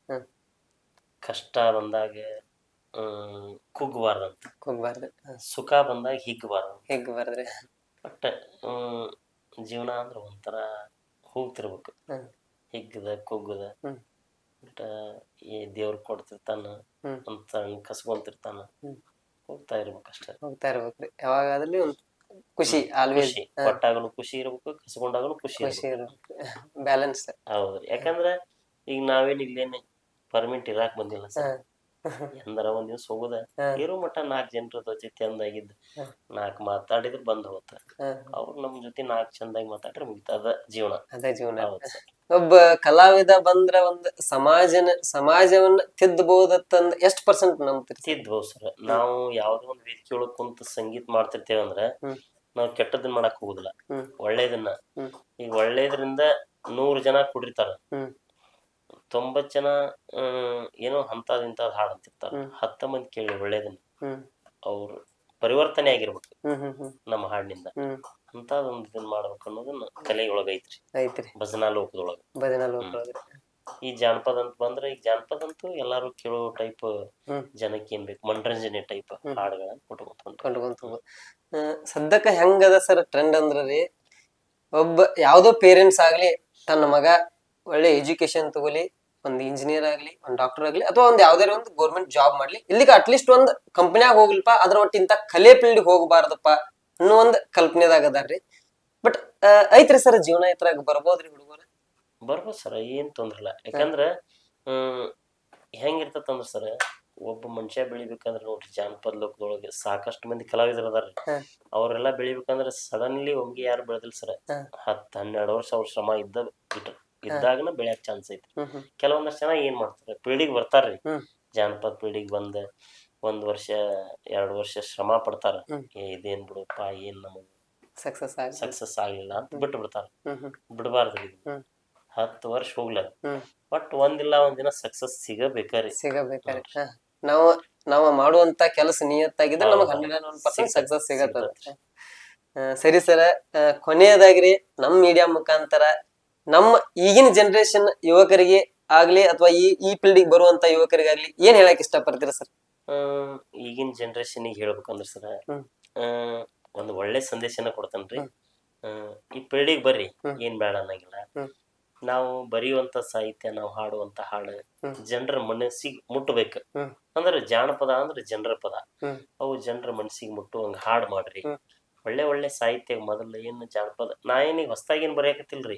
ಕಷ್ಟ ಬಂದಾಗ ಕುಗ್ಬಾರ್ದಂತ ಕುಗ್ಬಾರ್ದ ಸುಖ ಬಂದಾಗ ಹಿಗ್ಬಾರ್ದು ಹಿಗ್ಬಾರ್ದ್ರಿ ಬಟ್ ಜೀವನ ಅಂದ್ರೆ ಒಂಥರ ಹೋಗ್ತಿರ್ಬೇಕು. ಹಿಗ್ಗದ ಕುಗ್ಗದ. ಬಟ್ ಈ ದೇವ್ರು ಕೊಡ್ತಿರ್ತಾನ. ಅಂತ ಕಸ್ಕೊಂತಿರ್ತಾನ. ಹೋಗ್ತಾ ಇರ್ಬೇಕು ಅಷ್ಟೇ. ಹೋಗ್ತಾ ಇರ್ಬೇಕ್ರಿ. ಯಾವಾಗಾದ್ರೂ ಒಂದ್ ಖುಷಿ ಆಲ್ವೇಸ್ ಖುಷಿ. ಕೊಟ್ಟಾಗನು ಖುಷಿ ಇರ್ಬೇಕು ಕಸ್ಕೊಂಡಾಗನು ಖುಷಿ ಖುಷಿ ಇರ್ಬೇಕು. ಬ್ಯಾಲೆನ್ಸ್ ಹೌದ್ರಿ ಯಾಕಂದ್ರ ಈಗ ನಾವೇನ್ ಇಲ್ಲೇನೆ ಪರ್ಮಿಟ್ ಇರಾಕ್ ಬಂದಿಲ್ಲ ಸರ್. ಎಂದರ ಒಂದ್ ದಿವ್ಸ ಹೋಗುದ. ಇರೋ ಮಟ್ಟ ನಾಲ್ಕ್ ಜನರ ಜೊತೆ ಚಂದಾಗಿದ್ದ. ನಾಲ್ಕು ಮಾತಾಡಿದ್ರೆ ಬಂದ್ ಹೋಗ್ತಾರೆ ಅವ್ರು ನಮ್ ಜೊತೆ ನಾಲ್ಕ್ ಚಂದಾಗಿ ಮಾತಾಡ್ರೆ ಮುಗಿತ ಅದ ಜೀವನ. ಅದೇ ಜೀವನ ಒಬ್ಬ ಕಲಾವಿದ ಬಂದ್ರ ಒಂದು ಸಮಾಜನ ಸಮಾಜವನ್ನ ತಿದ್ದಬಹುದತ್ತಂದ್ ಎಷ್ಟ್ ಪರ್ಸೆಂಟ್ ನಂಬ್ತೀರಿ? ತಿದ್ದಬಹುದು ಸರ್. ನಾವು ಯಾವ್ದೋ ಒಂದ್ ವೇದಿಕೆ ಒಳಗ್ ಕುಂತ ಸಂಗೀತ ಮಾಡ್ತಿರ್ತೇವೆ ಅಂದ್ರೆ ನಾವು ಕೆಟ್ಟದನ್ನ ಮಾಡಕ್ ಹೋಗುದಿಲ್ಲ. ಒಳ್ಳೇದನ್ನ. ಈಗ ಒಳ್ಳೇದ್ರಿಂದ ನೂರ್ ಜನ ಕುಡಿರ್ತಾರ. ತೊಂಬತ್ ಜನ ಏನೋ ಅಂತದ್ ಇಂತದ್ ಹಾಡ್ ಅಂತಿರ್ತಾರ. ಹತ್ತ ಮಂದಿ ಕೇಳಿ ಒಳ್ಳೇದನ್ನ. ಅವ್ರ ಪರಿವರ್ತನೆ ಆಗಿರ್ಬೇಕು ನಮ್ಮ ಹಾಡಿನಿಂದ. ಅಂತದೊಂದ್ ಇದನ್ನ ಮಾಡ್ಬೇಕು ಅನ್ನೋದನ್ನ ಕಲೆಯೊಳಗ ಐತ್ರಿ ಐತ್ರಿ. ಭಜನಾ ಲೋಕದೊಳಗ ಭಜನಾ ಲೋಕದೊಳಗ ಈ ಜಾನಪದ ಅಂತ ಬಂದ್ರೆ ಈ ಜಾನಪದ ಅಂತೂ ಎಲ್ಲಾರು ಕೇಳೋ ಟೈಪ್. ಜನಕ್ಕೆ ಏನ್ ಬೇಕು? ಮನರಂಜನೆ ಟೈಪ್ ಹಾಡ್ಗಳನ್ನ ಕೊಟ್ಕೊಂತ. ಕೊಂಡ್ಕೊಂತ ಸದ್ಯಕ್ಕ ಹೆಂಗದ ಸರ್ ಟ್ರೆಂಡ್ ಅಂದ್ರ ರೀ ಒಬ್ಬ ಯಾವ್ದೋ ಪೇರೆಂಟ್ಸ್ ಆಗ್ಲಿ ತನ್ನ ಮಗ ಒಳ್ಳೆ ಎಜುಕೇಶನ್ ತಗೊಲಿ ಒಂದ್ ಇಂಜಿನಿಯರ್ ಆಗ್ಲಿ ಒಂದ್ ಡಾಕ್ಟರ್ ಆಗ್ಲಿ ಅಥವಾ ಒಂದ್ ಯಾವ್ದಾರ ಒಂದು ಗೌರ್ಮೆಂಟ್ ಜಾಬ್ ಮಾಡ್ಲಿ ಇಲ್ಲಿಗೆ ಅಟ್ಲೀಸ್ಟ್ ಒಂದ್ ಕಂಪನಿಯಾಗ ಹೋಗ್ಲಿಪ್ಪ ಅದ್ರ ಒಟ್ಟು ಇಂತ ಕಲೆ ಫೀಲ್ಡ್ ಹೋಗ್ಬಾರ್ದಪ್ಪ. ಅನ್ನೋ ಒಂದ್ ಕಲ್ಪನೆದಾಗ ಅದಾರ್ರಿ. ಬಟ್ ಐತ್ರಿ ಸರ್ ಜೀವನ ಇದ್ರಾಗ ಬರ್ಬೋದ್ರಿ ಹುಡುಗರ? ಬರ್ಬೋದು ಸರ್ ಏನ್ ತೊಂದ್ರೆ ಇಲ್ಲ. ಯಾಕಂದ್ರ ಹ್ಮ್ ಹೆಂಗಿರ್ತದಂದ್ರ ಸರ್ ಒಬ್ಬ ಮನುಷ್ಯ ಬೆಳಿಬೇಕಂದ್ರ ನೋಡ್ರಿ ಜಾನಪದ ಲೋಕದೊಳಗೆ ಸಾಕಷ್ಟು ಮಂದಿ ಕಲಾವಿದರು ಅದಾರ. ಅವರೆಲ್ಲ ಬೆಳಿಬೇಕಂದ್ರ ಸಡನ್ಲಿ ಒಮ್ಗೆ ಯಾರು ಬೆಳೆದಿಲ್ಲ ಸರ್. ಹತ್ತ್ ಹನ್ನೆರಡು ವರ್ಷ ಅವ್ರ ಶ್ರಮ ಇದ್ದ ಇದ್ದಾಗನ ಬೆಳ್ಯಾಕ ಚಾನ್ಸ್ ಐತಿ ಕೆಲವೊಂದಷ್ಟು ಜನ ಏನ್ ಮಾಡ್ತಾರೆ ಪೀಳಿಗೆ ಬರ್ತಾರ್ರಿ. ಜಾನಪದ ಪೀಳಿಗೆ ಬಂದ ಒಂದ್ ವರ್ಷ ಎರಡ್ ವರ್ಷ ಶ್ರಮ ಪಡ್ತಾರ. ಏ ಇದೇನ್ ಬಿಡಪ್ಪ ಏನ್ ನಮಗ್ ಸಕ್ಸಸ್ ಆಗಿ ಸಕ್ಸಸ್ ಆಗ್ಲಿಲ್ಲ ಅಂತ ಬಿಟ್ಟು ಬಿಡ್ತಾರ ಬಿಡಬಾರದು ಹ್ಮ್. ಬಿಡಬಾರ್ದು ಇದು. ಹ್ಮ್. ಹತ್ತು ವರ್ಷ ಹೋಗ್ಲ ಬಟ್ ಒಂದಿಲ್ಲ ಒಂದಿನ ಸಕ್ಸಸ್ ಸಿಗಬೇಕಾರಿ. ಸಿಗಬೇಕಾರಿ. ನಾವು ನಾವು ಮಾಡುವಂತ ಕೆಲಸ ನಿಯತ್ತಾಗಿದ್ರೆ ನಮಗ್ ಹೌದು. ಹಂಡ್ರೆಡ್ ಒನ್ ಪರ್ಸೆಂಟ್ ಸಿಗ್ತದೆ, ಸಕ್ಸಸ್ ಸಿಗತ್ತ ಸರಿ ಸರ. ಕೊನೆಯದಾಗ್ರಿ ನಮ್ ಮೀಡಿಯಾ ಮುಖಾಂತರ ನಮ್ಮ ಈಗಿನ ಜನರೇಷನ್ ಯುವಕರಿಗೆ ಆಗ್ಲಿ ಅಥವಾ ಈ ಈ ಫೀಲ್ಡಿಗೆ ಬರುವಂತ ಯುವಕರಿಗಾಗ್ಲಿ ಏನ್ ಹೇಳಕ್ ಇಷ್ಟಪಡ್ತೀರಾ ಸರ್? ಈಗಿನ ಜನರೇಷನ್ಗೆ ಹೇಳ್ಬೇಕಂದ್ರ ಸರ ಒಂದು ಒಂದ್ ಒಳ್ಳೆ ಸಂದೇಶನ ಕೊಡ್ತಾನ್ರಿ ಈ ಪೀಳಿಗೆ ಬರ್ರಿ. ಏನ್ ಬೇಡ ಅನ್ನಂಗಿಲ್ಲ. ನಾವು ಬರೆಯುವಂತ ಸಾಹಿತ್ಯ ನಾವು ಹಾಡುವಂತ ಹಾಡು. ಜನರ ಮನಸ್ಸಿಗೆ ಮುಟ್ಟಬೇಕು. ಅಂದ್ರೆ ಜಾನಪದ ಅಂದ್ರೆ ಜನರ ಪದ. ಅವು ಜನರ ಮನಸ್ಸಿಗೆ ಮುಟ್ಟುವಂಗ ಹಾಡ್ ಮಾಡ್ರಿ ಒಳ್ಳೆ ಒಳ್ಳೆ ಸಾಹಿತ್ಯ ಮೊದಲ ಏನು ಜಾನಪದ ನಾ ಏನೀಗ ಹೊಸ್ದಾಗೇನ್ ಬರೆಯಕತ್ತಿಲ್ರಿ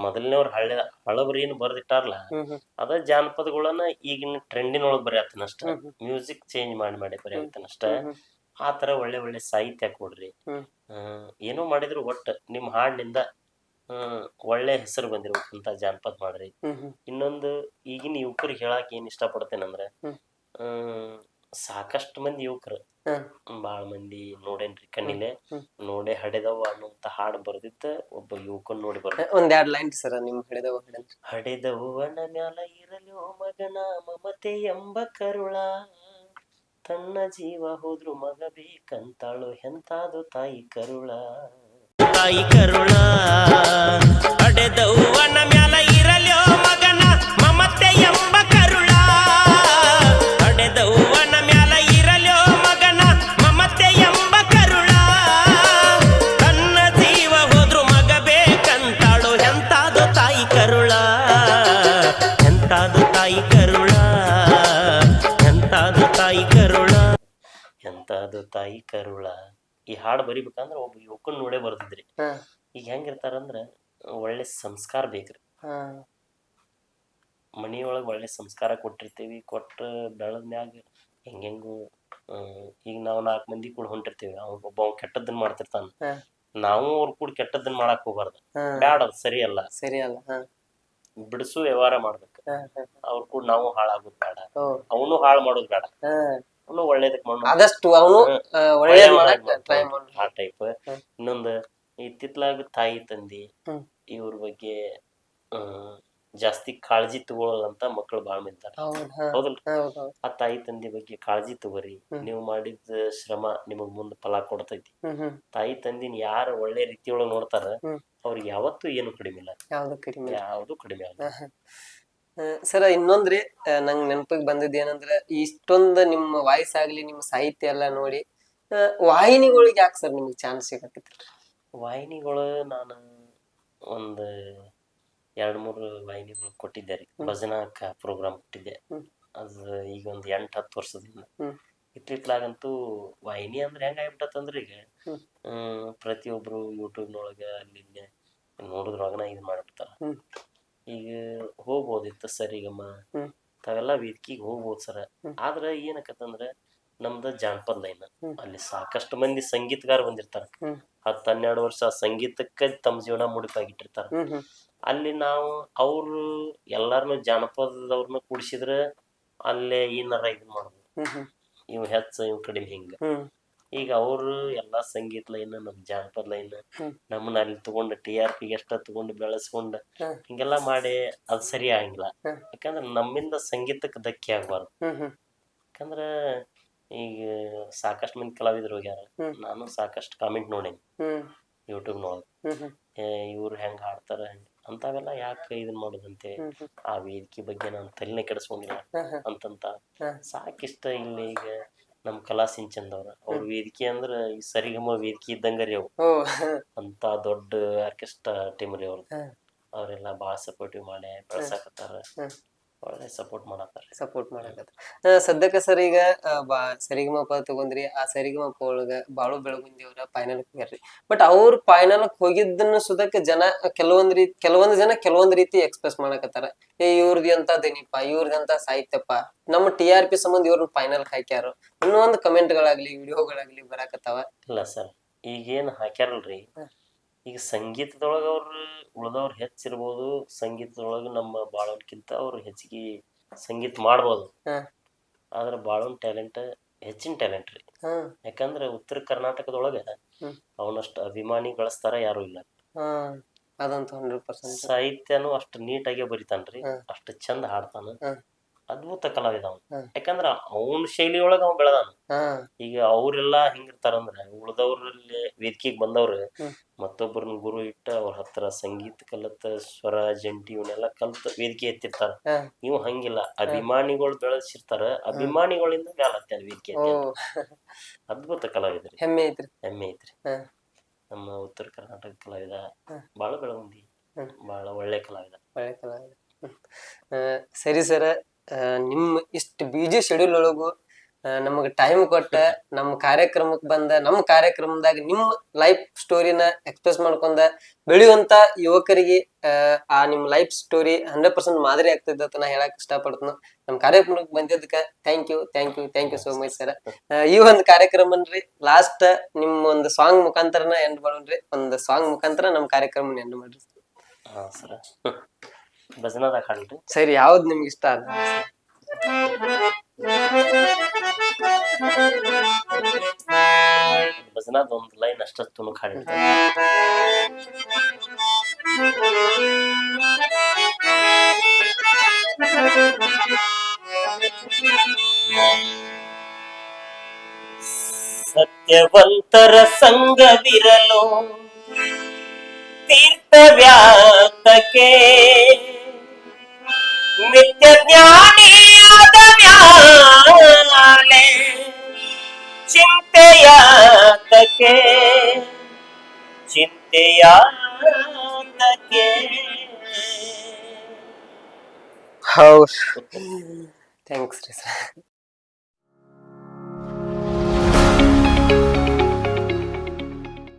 ಮೊದಲನೇವ್ರು ಹಳ್ಳಿ ಹಳಬರು ಏನು ಬರ್ದಿಟ್ಟಾರಲ್ಲ ಅದ ಜಾನಪದಗಳನ್ನ ಈಗಿನ ಟ್ರೆಂಡಿನ ಒಳಗ್ ಬರೆಯತ್ತನ ಅಷ್ಟ ಹ್ಮ್ ಹ್ಮ್. ಮ್ಯೂಸಿಕ್ ಚೇಂಜ್ ಮಾಡಿ ಮಾಡಿ ಬರೆಯತ್ತನಷ್ಟ. ಆ ತರ ಒಳ್ಳೆ ಒಳ್ಳೆ ಸಾಹಿತ್ಯ ಕೊಡ್ರಿ. ಏನೋ ಮಾಡಿದ್ರು ಒಟ್ಟ ನಿಮ್ ಹಾಡಿನಿಂದ ಆ, ಒಳ್ಳೆ ಹೆಸರು ಬಂದಿರ್ಬೇಕಂತ ಜಾನಪದ ಮಾಡ್ರಿ. ಇನ್ನೊಂದು ಈಗಿನ ಯುವಕರಿಗೆ ಹೇಳಕ್ ಏನ್ ಇಷ್ಟಪಡ್ತೇನಂದ್ರ ಪಡ್ತೇನಂದ್ರ ಆ, ಸಾಕಷ್ಟು ಮಂದಿ ಯುವಕರು. ಬಾಳ ಮಂದಿ ನೋಡೇನ್ರಿ ಕಣ್ಣಿಲೆ. ನೋಡೇ ಹಡೆದವ ಅನ್ನುವಂತ ಹಾಡು ಬರ್ದಿತ್ತ. ಒಬ್ಬ ಯುವಕನ್ ನೋಡಿ ಬರ್ದ ಒಂದೆರಡ್ ಲೈನ್ ಸರ್ ನಿಮ್ ಹಡೆದವ ಹಡೆದವನ ಮ್ಯಾಲ ಇರಲೋ ಮಗನ ಮಮತೆ ಎಂಬ ಕರುಳ. ತನ್ನ ಜೀವ ಹೋದ್ರು ಮಗ ಬೇಕಂತಾಳು ಎಂತಾದು ತಾಯಿ ಕರುಳ. ತಾಯಿ ಕರುಳ ಹಡೆದವನ ಮ್ಯಾಲ ಕರುಳ ಈ ಹಾಡು ಬರಿಬೇಕಂದ್ರ ಒಬ್ಬ ಯುವಕನ್ ನೋಡೇ ಬರ್ತಿದ್ರಿ ಈಗ ಹೆಂಗಿರ್ತಾರಂದ್ರ ಒಳ್ಳೆ ಸಂಸ್ಕಾರ ಬೇಕ್ರಿ. ಮನಿಯೊಳಗ ಒಳ್ಳೆ ಸಂಸ್ಕಾರ ಕೊಟ್ಟಿರ್ತೀವಿ ಕೊಟ್ಟ ಬೆಳದ ಮ್ಯಾಗ ಹೆಂಗೆಂಗು ಈಗ ನಾವು ನಾಲ್ಕು ಮಂದಿ ಕೂಡ ಹೊಂಟಿರ್ತೀವಿ. ಒಬ್ಬ ಕೆಟ್ಟದನ್ ಕೆಟ್ಟದ್ದನ್ನ ಮಾಡ್ತಿರ್ತಾನ. ನಾವು ಅವ್ರ ಕೂಡ ಕೆಟ್ಟದ್ದನ್ನ ಮಾಡಕ್ ಹೋಗ್ಬಾರ್ದು. ಬ್ಯಾಡ ಅದು ಸರಿ ಅಲ್ಲ. ಸರಿ ಅಲ್ಲ ಬಿಡಸು ವ್ಯವಹಾರ ಮಾಡ್ಬೇಕು. ಅವ್ರ ಕೂಡ ನಾವು ಹಾಳಾಗೋದು ಬೇಡ ಅವನು ಹಾಳು ಮಾಡೋದು ಬೇಡ ಅವನು ಒಳ್ಳೇದಕ್ ಮಾಡ ಆದಷ್ಟು ಅವನು ಹ್ಮ್. ಒಳ್ಳೇದ್ ಮಾಡಕ್ ಟ್ರೈ ಮಾಡ ಆ ಟೈಪ್. ಇನ್ನೊಂದು ಇತ್ತಿತ್ಲಾಗ ತಾಯಿ ತಂದಿ. ಇವ್ರ ಬಗ್ಗೆ ಆ, ಜಾಸ್ತಿ ಕಾಳಜಿ ಅಂತ ಮಕ್ಕಳು ಬಾಳ್ ಮಿಂತಾರ. ಹೌದ್ ಹಾ ಹೌದಲ್ರಿ ಹೌದ್ ಹೌದ್ ಆ ತಾಯಿ ತಂದೆ ಬಗ್ಗೆ ಕಾಳಜಿ ತಗೋರಿ. ನೀವು ಮಾಡಿದ ಶ್ರಮ ನಿಮಗ್ ಮುಂದೆ ಫಲ ಕೊಡ್ತೈತಿ. ಹ್ಮ್ ಹ್ಮ್. ತಾಯಿ ತಂದಿನ ಯಾರು ಒಳ್ಳೆ ರೀತಿಯೊಳಗ ನೋಡ್ತಾರ ಹ್ಮ್. ಅವ್ರಿಗೆ ಯಾವತ್ತೂ ಏನು ಕಡಿಮೆ ಇಲ್ಲ. ಯಾವ್ದು ಕಡಿಮೆ. ಯಾವ್ದು ಕಡಿಮೆ ಆಗಲ್ಲ. ಸರ್ ಇನ್ನೊಂದ್ರಿ ನಂಗೆ ನೆನಪಿಗೆ ಬಂದಿದ್ದು ಏನಂದ್ರೆ ಇಷ್ಟೊಂದು ನಿಮ್ಮ ವಾಯ್ಸ್ ಆಗ್ಲಿ ನಿಮ್ಮ ಸಾಹಿತ್ಯ ಎಲ್ಲ ನೋಡಿ ವಾಹಿನಿಗಳಿಗೆ ಯಾಕೆ ಸರ್ ನಿಮ್ಗೆ ಚಾನ್ಸ್ ಸಿಗತ್ತಿತ್ತು ವಾಹಿನಿಗಳು ನಾನು ಒಂದು ಎರಡು ಮೂರು ವಾಹಿನಿಗಳು ಕೊಟ್ಟಿದ್ದೆ ರೀ. ಭಜನಾಕ ಭಜನಾ ಪ್ರೋಗ್ರಾಮ್ ಕೊಟ್ಟಿದ್ದೆ. ಅದು ಈಗ ಒಂದು ಎಂಟು ಹತ್ತು ವರ್ಷದಿಂದ. ಇತ್ತಿತ್ಲಾಗಂತೂ ವಾಹಿನಿ ಅಂದ್ರೆ ಹೆಂಗ್ ಆಗ್ಬಿಟ್ಟಂದ್ರೆ ಈಗ ಪ್ರತಿಯೊಬ್ರು ಯೂಟ್ಯೂಬ್ನೊಳಗ ಅಲ್ಲಿ ನೋಡಿದ್ರೊಳಗನ ಇದು ಮಾಡ್ಬಿಡ್ತಾರ. ಈಗ ಹೋಗ್ಬೋದಿತ್ತು ಸರಿಗಮ್ಮ. ತಾವೆಲ್ಲ ವೇದಿಕೆಗೆ ಹೋಗ್ಬೋದು ಸರ. ಆದ್ರ ಏನಕತ್ತಂದ್ರೆ ನಮ್ದು ಜಾನಪದ ಲೈನ್. ಅಲ್ಲಿ ಸಾಕಷ್ಟು ಮಂದಿ ಸಂಗೀತಗಾರ ಬಂದಿರ್ತಾರ. ಹತ್ತು ಹನ್ನೆರಡು ವರ್ಷ ಸಂಗೀತಕ್ಕೆ ತಮ್ಮ ಜೀವನ ಮುಡಿಪಾಗಿಟ್ಟಿರ್ತಾರ. ಅಲ್ಲಿ ನಾವು ಅವರು ಎಲ್ಲಾರನು ಜಾನಪದದವ್ರನ್ನ ಕೂಡಿಸಿದ್ರೆ ಅಲ್ಲೇ ಏನಾರ ಇದನ್ ಮಾಡ್ಬೋದು. ಇವ್ ಹೆಚ್ಚ ಇವ್ ಕಡಿಮೆ ಹಿಂಗ. ಈಗ ಅವರು ಎಲ್ಲಾ ಸಂಗೀತ ಲೈನ್ ನಮ್ ಜಾನಪದ ಲೈನ್. ನಮ್ಮನ್ನ ಅಲ್ಲಿ ತಗೊಂಡು ಟಿ ಆರ್ ಪಿ ಎಷ್ಟ ತಗೊಂಡು ಬೆಳೆಸ್ಕೊಂಡು ಹಿಂಗೆಲ್ಲಾ ಮಾಡಿ ಅದ್ ಸರಿ ಆಗಂಗಿಲ್ಲ. ಹ್ಮ್. ಯಾಕಂದ್ರೆ ನಮ್ಮಿಂದ ಸಂಗೀತಕ್ಕೆ ಧಕ್ಕೆ ಆಗ್ಬಾರ್ದು. ಯಾಕಂದ್ರ ಈಗ ಸಾಕಷ್ಟು ಮಂದಿ ಕಲಾವಿದ್ರು ಹೋಗ್ಯಾರ. ನಾನು ಸಾಕಷ್ಟು ಕಾಮೆಂಟ್ ನೋಡೇನಿ. ಯೂಟ್ಯೂಬ್ ನೋಡ್. ಇವ್ರು ಹೆಂಗ್ ಹಾಡ್ತಾರ ಹೆಂಗ್ ಅಂತಾವೆಲ್ಲ ಯಾಕೆ ಇದನ್ ಮಾಡೋದಂತೆ? ಆ ವೇದಿಕೆ ಬಗ್ಗೆ ನಾನು ತಲೆನೇ ಕೆಡಿಸ್ಕೊಂಡಿಲ್ಲ ಅಂತಂತ. ಸಾಕಿಷ್ಟ ಇಲ್ಲಿ ಈಗ ನಮ್ ಕಲಾ ಸಿಂಚಂದ್ ಅವ್ರ ವೇದಿಕೆ ಅಂದ್ರ ಈ ಸರಿಗಮ ವೇದಿಕೆ ಇದ್ದಂಗ ರೀ ಅವು ಅಂತ ದೊಡ್ಡ ಆರ್ಕೆಸ್ಟ್ರಾ ಟೀಮ್ ರೀ ಅವ್ರ ಅವರೆಲ್ಲಾ ಬಾಳ ಸಪೋರ್ಟಿವ್ ಮಾಡಿ ಬೆಳ್ಸಾಕತ್ತಾರ. ಒಳ್ಳೆ ಸಪೋರ್ಟ್ ಮಾಡತ್ತಾರ ಸಪೋರ್ಟ್ ಮಾಡಕತ್ತ ಸದ್ಯಕ್ಕೆ ಸರ್ ಈಗ ಬಾ ಸರಿಗಮಪ ತಗೊಂಡ್ರಿ ಆ ಸರಿಗಮಪ ಒಳಗ ಬಾಳು ಬೆಳಗುಂದಿ ಅವ್ರ ಫೈನಲ್ ಹೋಗ್ಯಾರ್ರಿ. ಬಟ್ ಅವ್ರ ಫೈನಲ್ ಹೋಗಿದ್ದನ್ನು ಸುದಕ್ಕೆ ಜನ ಕೆಲವೊಂದ್ ರೀತಿ ಕೆಲವೊಂದ್ ಜನ ಕೆಲವೊಂದ್ ರೀತಿ ಎಕ್ಸ್ಪ್ರೆಸ್ ಮಾಡಕತ್ತಾರ. ಏ ಇವ್ರದ್ ಎಂತ ದೇನಿಪ್ಪ ಇವ್ರದ್ ಎಂತ ಸಾಹಿತ್ಯಪ್ಪ ನಮ್ಮ ಟಿ ಆರ್ ಪಿ ಸಂಬಂಧ ಇವ್ರನ್ನ ಫೈನಲ್ ಹಾಕ್ಯಾರ. ಇನ್ನೊಂದು ಕಮೆಂಟ್ ಗಳಾಗ್ಲಿ ವಿಡಿಯೋಗಳಾಗ್ಲಿ ಬರಾಕತ್ತಾವ. ಇಲ್ಲ ಸರ್ ಈಗೇನ್ ಹಾಕ್ಯಾರಲ್ರಿ. ಈಗ ಸಂಗೀತದೊಳಗ ಅವ್ರು ಉಳ್ದವ್ರು ಹೆಚ್ಚಿರ್ಬೋದು ಸಂಗೀತದೊಳಗ ನಮ್ಮ ಬಾಳೋನ್ಕಿಂತ ಅವ್ರು ಹೆಚ್ಚಿಗೆ ಸಂಗೀತ ಮಾಡ್ಬೋದು. ಆದ್ರ ಬಾಳೊಂದ್ ಟ್ಯಾಲೆಂಟ್ ಹೆಚ್ಚಿನ ಟ್ಯಾಲೆಂಟ್ ರೀ. ಯಾಕಂದ್ರೆ ಉತ್ತರ ಕರ್ನಾಟಕದೊಳಗೆ ಅವನಷ್ಟು ಅಭಿಮಾನಿ ಗಳಿಸ್ತಾರ ಯಾರು ಇಲ್ಲ. ಸಾಹಿತ್ಯನು ಅಷ್ಟು ನೀಟಾಗಿ ಬರಿತಾನ್ರಿ. ಅಷ್ಟು ಚಂದ ಹಾಡ್ತಾನ. ಅದ್ಭುತ ಕಲಾವಿದ ಅವನು. ಯಾಕಂದ್ರ ಅವನ ಶೈಲಿಯೊಳಗ ಅವ್ ಬೆಳೆದಾನ. ಈಗ ಅವ್ರೆಲ್ಲಾ ಹೆಂಗಿರ್ತಾರಂದ್ರ ಉಳ್ದವ್ರಲ್ಲಿ ವೇದಿಕೆಗೆ ಬಂದವ್ರು. ಮತ್ತೊಬ್ಬರನ್ನ ಗುರು ಇಟ್ಟ ಅವ್ರ ಹತ್ರ ಸಂಗೀತ ಕಲತ ಸ್ವರ ಜಂಟಿ ಇವನ್ನೆಲ್ಲ ಕಲ್ತ ವೇದಿಕೆ ಎತ್ತಿರ್ತಾರ. ಇವ್ ನೀವು ಹಂಗಿಲ್ಲ. ಅಭಿಮಾನಿಗಳು ಬೆಳೆಸಿರ್ತಾರ. ಅಭಿಮಾನಿಗಳಿಂದ ಮ್ಯಾಲ ವೇದಿಕೆ. ಅದ್ಭುತ ಕಲಾವಿದ್ರಿ ಹೆಮ್ಮೆ ಐತ್ರಿ. ಹೆಮ್ಮೆ ಐತ್ರಿ. ನಮ್ಮ ಉತ್ತರ ಕರ್ನಾಟಕ ಕಲಾವಿದ ಬಹಳ ಬಾಳ ಬಹಳ ಒಳ್ಳೆ ಕಲಾವಿದ. ಒಳ್ಳೆ ಕಲಾವಿದ. ಸರಿ ಸರ್. ನಿಮ್ಮ ಇಷ್ಟು ಬಿಜಿ ಶೆಡ್ಯೂಲ್ ಒಳಗು ನಮಗೆ ಟೈಮ್ ಕೊಟ್ಟ ನಮ್ಮ ಕಾರ್ಯಕ್ರಮಕ್ಕೆ ಬಂದ ನಮ್ಮ ಕಾರ್ಯಕ್ರಮದಾಗ ನಿಮ್ಮ ಲೈಫ್ ಸ್ಟೋರಿನ ಎಕ್ಸ್ಪ್ರೆಸ್ ಮಾಡ್ಕೊಂಡ ಬೆಳೆಯುವಂತ ಯುವಕರಿಗೆ ಆ, ನಿಮ್ಮ ಲೈಫ್ ಸ್ಟೋರಿ ಹಂಡ್ರೆಡ್ ಪರ್ಸೆಂಟ್ ಮಾದರಿ ಆಗ್ತದೆ ಅಂತ ನಾ ಹೇಳಕ್ ಇಷ್ಟಪಡ್ತೀನಿ. ನಮ್ಮ ಕಾರ್ಯಕ್ರಮಕ್ಕೆ ಬಂದಿದ್ದಕ್ಕೆ thank you thank you thank you so much sir ಈ ಒಂದು ಕಾರ್ಯಕ್ರಮನ್ರಿ ಲಾಸ್ಟ್ ನಿಮ್ಮ ಒಂದು ಸಾಂಗ್ ಮುಖಾಂತರನ ಎಂಡ್ ರೀ ಒಂದು ಸಾಂಗ್ ಮುಖಾಂತರ ನಮ್ಮ ಕಾರ್ಯಕ್ರಮ ಎಂಡ್ ಮಾಡ್ರಿ. ಸರ ಭಜನದಾಗ ಹಾಡ್ರಿ ಸರಿ ಯಾವ್ದು ನಿಮ್ಗೆ ಇಷ್ಟ ಅದ ಭಜನಾದ ಒಂದ್ ಲೈನ್ ಅಷ್ಟ ತುಣುಕ್ ಹಾಡಿರ್ತಾರೆ ಸತ್ಯವಂತರ ಸಂಘವಿರಲು ತೀರ್ಥವ್ಯಾತಕೆ ನಿತ್ಯ ಜ್ಞಾನಿಯಾದ ಮ್ಯಾಲೆ ಚಿಂತೆಯಾತಕೆ ಚಿಂತೆಯಾತಕೆ ಹೌದು. ಥ್ಯಾಂಕ್ಸ್ ರೀ ಸರ್.